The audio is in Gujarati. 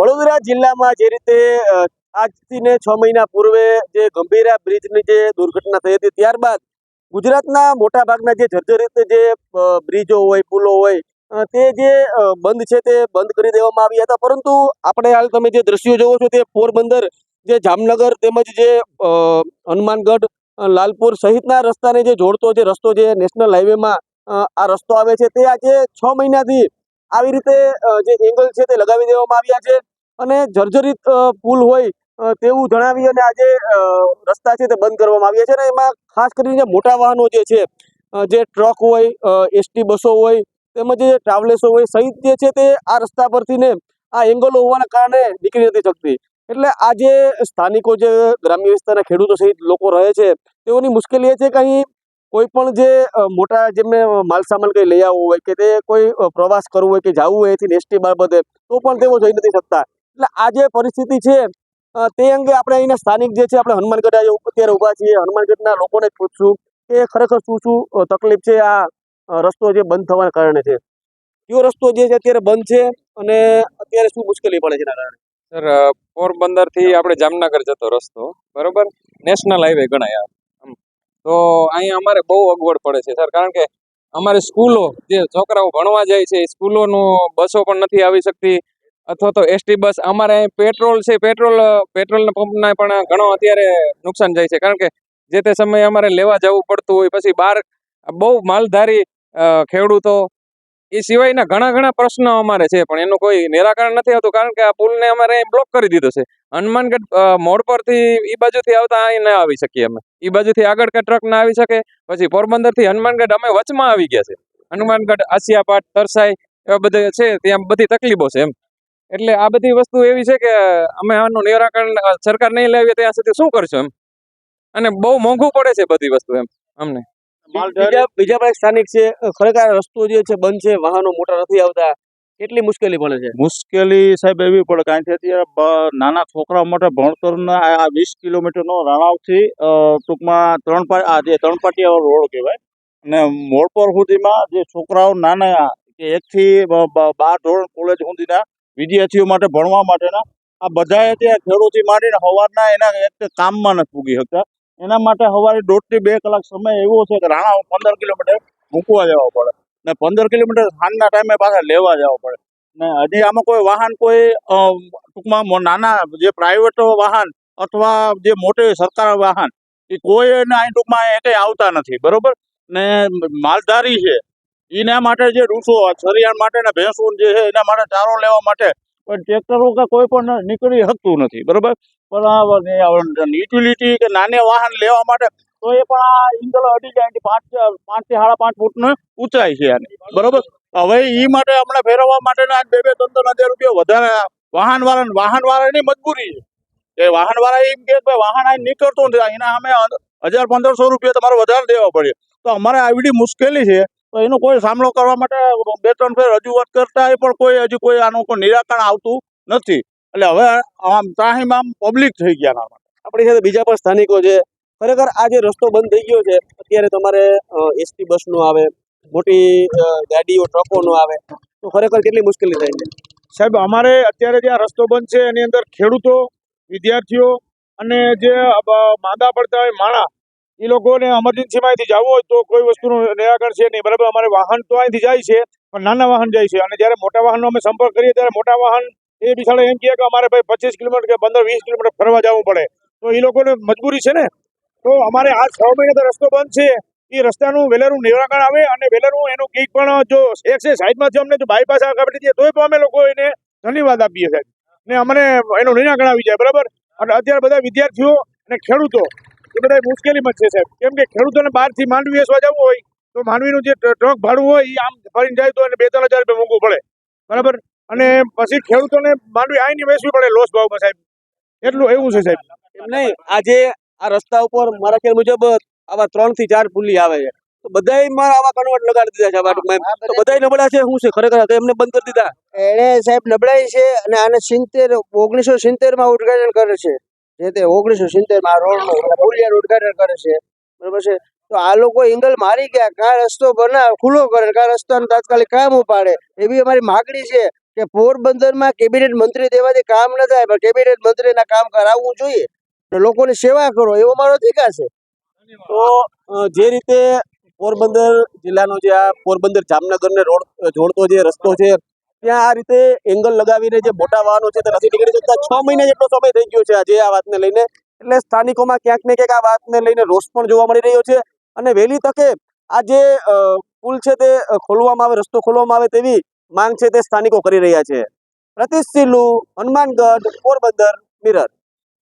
વડોદરા જિલ્લામાં જે રીતે આજથી ને છ મહિના પૂર્વે જે ગંભીરા બ્રિજની જે દુર્ઘટના થઈ હતી, ત્યારબાદ ગુજરાતના મોટા ભાગના જે જર્જરિત જે બ્રિજો હોય, પુલો હોય તે જે બંધ છે તે બંધ કરી દેવામાં આવ્યા હતા. પરંતુ આપણે હાલ તમે જે દ્રશ્યો જોવો છો તે પોરબંદર, જે જામનગર તેમજ જે હનુમાનગઢ લાલપુર સહિતના રસ્તાને જે જોડતો જે રસ્તો જે નેશનલ હાઈવેમાં આ રસ્તો આવે છે, તે આજે છ મહિનાથી આવી રીતે જે એંગલ છે તે લગાવી દેવામાં આવ્યા છે. અને જર્જરિત પુલ હોય તેવું જણાવી અને આજે રસ્તા છે તે બંધ કરવામાં આવ્યા છે અને એમાં ખાસ કરીને મોટા વાહનો જે છે જે ટ્રક હોય એસટી બસો હોય, તેમજ જે ટ્રાવેલ્સો હોય, સહિત જે છે તે આ રસ્તા પરથી ને આ એંગલો હોવાના કારણે નીકળી નથી શકતી. એટલે આજે સ્થાનિકો જે ગ્રામ્ય વિસ્તારના ખેડૂતો સહિત લોકો રહે છે, તેઓની મુશ્કેલી એ છે કે અહીં કોઈ પણ જે મોટા જેમને માલસામાન કંઈ લઈ આવવું હોય કે તે કોઈ પ્રવાસ કરવો હોય કે જવું હોય એથી એસટી બાબતે, તો પણ તેઓ જઈ નથી શકતા. એટલે આ જે પરિસ્થિતિ છે તે અંગે આપણે અહીંના સ્થાનિક જે છે, આપણે હનુમાનગઢ અત્યારે ઊભા છીએ. હનુમાનગઢના લોકોને પૂછશું કે ખરેખર શું શું તકલીફ છે આ રસ્તો જે બંધ થવાના કારણે છે. કયો રસ્તો જે છે અત્યારે બંધ છે અને અત્યારે શું મુશ્કેલી પડે છે એના કારણે? સર પોરબંદરથી આપણે જામનગર જતો રસ્તો, બરોબર? નેશનલ હાઈવે ગણાય. તો અહીંયા અમારે બહુ અગવડ પડે છે, સર. કારણ કે અમારે સ્કૂલો, જે છોકરાઓ ભણવા જાય છે સ્કૂલોનું બસો પણ નથી આવી શકતી. અથવા તો એસટી બસ અમારે અહીં પેટ્રોલ છે પેટ્રોલ પેટ્રોલના પંપના પણ ઘણો અત્યારે નુકસાન જાય છે. કારણ કે જે તે સમયે અમારે લેવા જવું પડતું હોય, પછી બહાર બહુ માલધારી ખેડૂતો, એ સિવાયના ઘણા ઘણા પ્રશ્નો અમારે છે. પણ એનું કોઈ નિરાકરણ નથી આવતું, કારણ કે આ પુલને અમારે બ્લોક કરી દીધો છે. હનુમાનગઢ મોડ પરથી એ બાજુથી આવતા અહીં ના આવી શકીએ અમે. એ બાજુથી આગળ કે ટ્રક ના આવી શકે, પછી પોરબંદરથી હનુમાનગઢ અમે વચમાં આવી ગયા છે. હનુમાનગઢ, આસિયાપાટ, તરસાઈ, એવા બધા છે, ત્યાં બધી તકલીફો છે એમ. એટલે આ બધી વસ્તુ એવી છે કે અમે આનું નિરાકરણ સરકાર નહીં લાવીએ ત્યાં સુધી શું કરશું એમ? અને બહુ મોંઘું પડે છે બધી વસ્તુ એમ અમને. બીજા બીજા પણ સ્થાનિક છે ખરેખર રસ્તો જે છે બંધ છે વાહનો મોટા નથી આવતા કેટલી મુશ્કેલી પડે છે? મુશ્કેલી સાહેબ એવી પડે કારણ કે અત્યારે નાના છોકરાઓ માટે ભણતરના આ વીસ કિલોમીટરનો રણાવથી ટૂંકમાં ત્રણ પા આ જે ત્રણ પાટિયા રોડ કહેવાય અને મોડપર સુધીમાં જે છોકરાઓ નાના કે એકથી બાર ધોરણ કોલેજ સુધીના વિદ્યાર્થીઓ માટે ભણવા માટેના. આ બધા ત્યાં ખેડૂતથી માંડીને સવારના એના કામમાં નથી પૂગી શકતા. એના માટે સવારે દોઢથી બે કલાક સમય એવો છે કે રાણા પંદર કિલોમીટર મૂકવા જવા પડે. ને પંદર કિલોમીટર સાંજના ટાઈમે પાછા લેવા જવા પડે. ને હજી આમાં કોઈ વાહન કોઈ ટૂંકમાં નાના જે પ્રાઇવેટ વાહન અથવા જે મોટે સરકાર વાહન, એ કોઈ ટૂંકમાં એ કંઈ આવતા નથી. બરોબર? ને માલધારી છે એના માટે જે રૂસો સરિયાણ માટે ભેંસો જે છે, એના માટે ચારો લેવા માટે પણ ટ્રેક્ટરો કે કોઈ પણ નીકળી શકતું નથી, બરોબર? પણ યુટિલિટી કે નાને વાહન લેવા માટે તો એ પણ આ ઇંગલ અઢી જાય પાંચ પાંચથી સાડા પાંચ ફૂટ ઊંચાઈ છે આની, બરોબર? હવે એ માટે હમણાં ફેરવવા માટેના બે બે, ત્રણ ત્રણ હજાર રૂપિયા વધારે વાહન વાળા વાહન વાળાની મજબૂરી છે. એ વાહન વાળા એમ કે ભાઈ વાહન અહીં નીકળતું નથી એના અમે હજાર પંદરસો રૂપિયા તમારે વધારે દેવા પડે. તો અમારે આવી મુશ્કેલી છે તો એનો કોઈ સામનો કરવા માટે બે ત્રણ ફેર રજૂઆત કરતા પણ કોઈ હજી કોઈ આનું કોઈ નિરાકરણ આવતું નથી. એટલે હવે આમ ત્રાહીમામ પબ્લિક થઈ ગયા. આપણી સાથે બીજા પણ સ્થાનિકો છે. ખરેખર આ જે રસ્તો બંધ થઈ ગયો છે અત્યારે તમારે એસટી બસનો આવે મોટી ગાડીઓ ટ્રકોનો આવે તો ખરેખર કેટલી મુશ્કેલી થાય છે? સાહેબ અમારે અત્યારે જે આ રસ્તો બંધ છે એની અંદર ખેડૂતો વિદ્યાર્થીઓ અને જે માંદા પડતા હોય માણા એ લોકોને એમરજન્સીમાંથી જવું હોય તો કોઈ વસ્તુનું નિરાકરણ છે નહીં. બરાબર, અમારે વાહન તો અહીંથી જાય છે, પણ નાના વાહન જાય છે. અને જ્યારે મોટા વાહનનો અમે સંપર્ક કરીએ ત્યારે મોટા વાહન એ બિચારા એમ કહે કે અમારે ભાઈ પચીસ કિલોમીટર કે પંદર, વીસ કિલોમીટર ફરવા જવું પડે. તો એ લોકોને મજબૂરી છે ને? તો અમારે આ છ મહિનાથી રસ્તો બંધ છે. એ રસ્તાનું વહેલાનું નિરાકરણ આવે અને વહેલાનું એનું કંઈક પણ જો એક છે, સાઈડમાંથી અમને જો બાયપાસ આગળ દઈએ તોય પણ અમે લોકો એને ધન્યવાદ આપીએ સાહેબ. ને અમને એનું નિરાકરણ આવી જાય, બરાબર? અને અત્યારે બધા વિદ્યાર્થીઓ અને ખેડૂતો એ બધા મુશ્કેલીમાં છે સાહેબ. કેમ કે ખેડૂતોને બહારથી માંડવી વેચવા જવું હોય તો માંડવીનું જે ટ્રક ભાડું હોય એ આમ ભરીને જાય તો એને બે ત્રણ હજાર રૂપિયા મોંઘું પડે. બરાબર? અને પછી ખેડૂતોને માંડવી આવીને વેચવી પડે લોસ ભાવમાં સાહેબ. એટલું એવું છે સાહેબ. એમ નહીં આજે આ રસ્તા ઉપર મારા ખ્યાલ મુજબ આવા ત્રણથી ચાર પુલી આવે છે. તો બધાય આવા કન્વર્ટ લગાડી દીધા છે બાટુમાં તો બધાય. નબળા છે શું છે? ખરેખર તો એમને બંધ કરી દીધા. એણે સાહેબ નબળાઈ છે અને આને સિત્તેર ઓગણીસો સિત્તેરમાં ઉદઘાટન કરે છે. જે તે ઓગણીસો સિત્તેરમાં રોડનું ઉદઘાટન કરે છે. બરોબર છે? તો આ લોકો એંગલ મારી ગયા, કા રસ્તો બનાવ ખુલ્લો કરે, કા રસ્તાનું તાત્કાલિક કામ ઉપાડે, એવી અમારી માગણી છે કે પોરબંદરમાં કેબિનેટ મંત્રી દેવાથી કામ ન થાય, પણ કેબિનેટ મંત્રીના કામ કરાવવું જોઈએ. લોકોની સેવા કરો, એવો મારો અધિકાર છે. તો જે રીતે પોરબંદર જિલ્લાનો જે આ પોરબંદર જામનગરને રોડ, જોડતો જે રસ્તો છે ત્યાં આ રીતે એંગલ લગાવીને જે મોટા વાહનો છે તે નથી નીકળી શકતા. છ મહિના જેટલો સમય થઈ ગયો છે આજે આ વાતને લઈને. એટલે સ્થાનિકોમાં ક્યાંક ને ક્યાંક આ વાતને લઈને રોષ પણ જોવા મળી રહ્યો છે. અને વહેલી તકે આ જે પુલ છે તે ખોલવામાં આવે, રસ્તો ખોલવામાં આવે તેવી માંગ છે તે સ્થાનિકો કરી રહ્યા છે. પ્રતિશ હનુમાનગઢ, પોરબંદર, મિરર.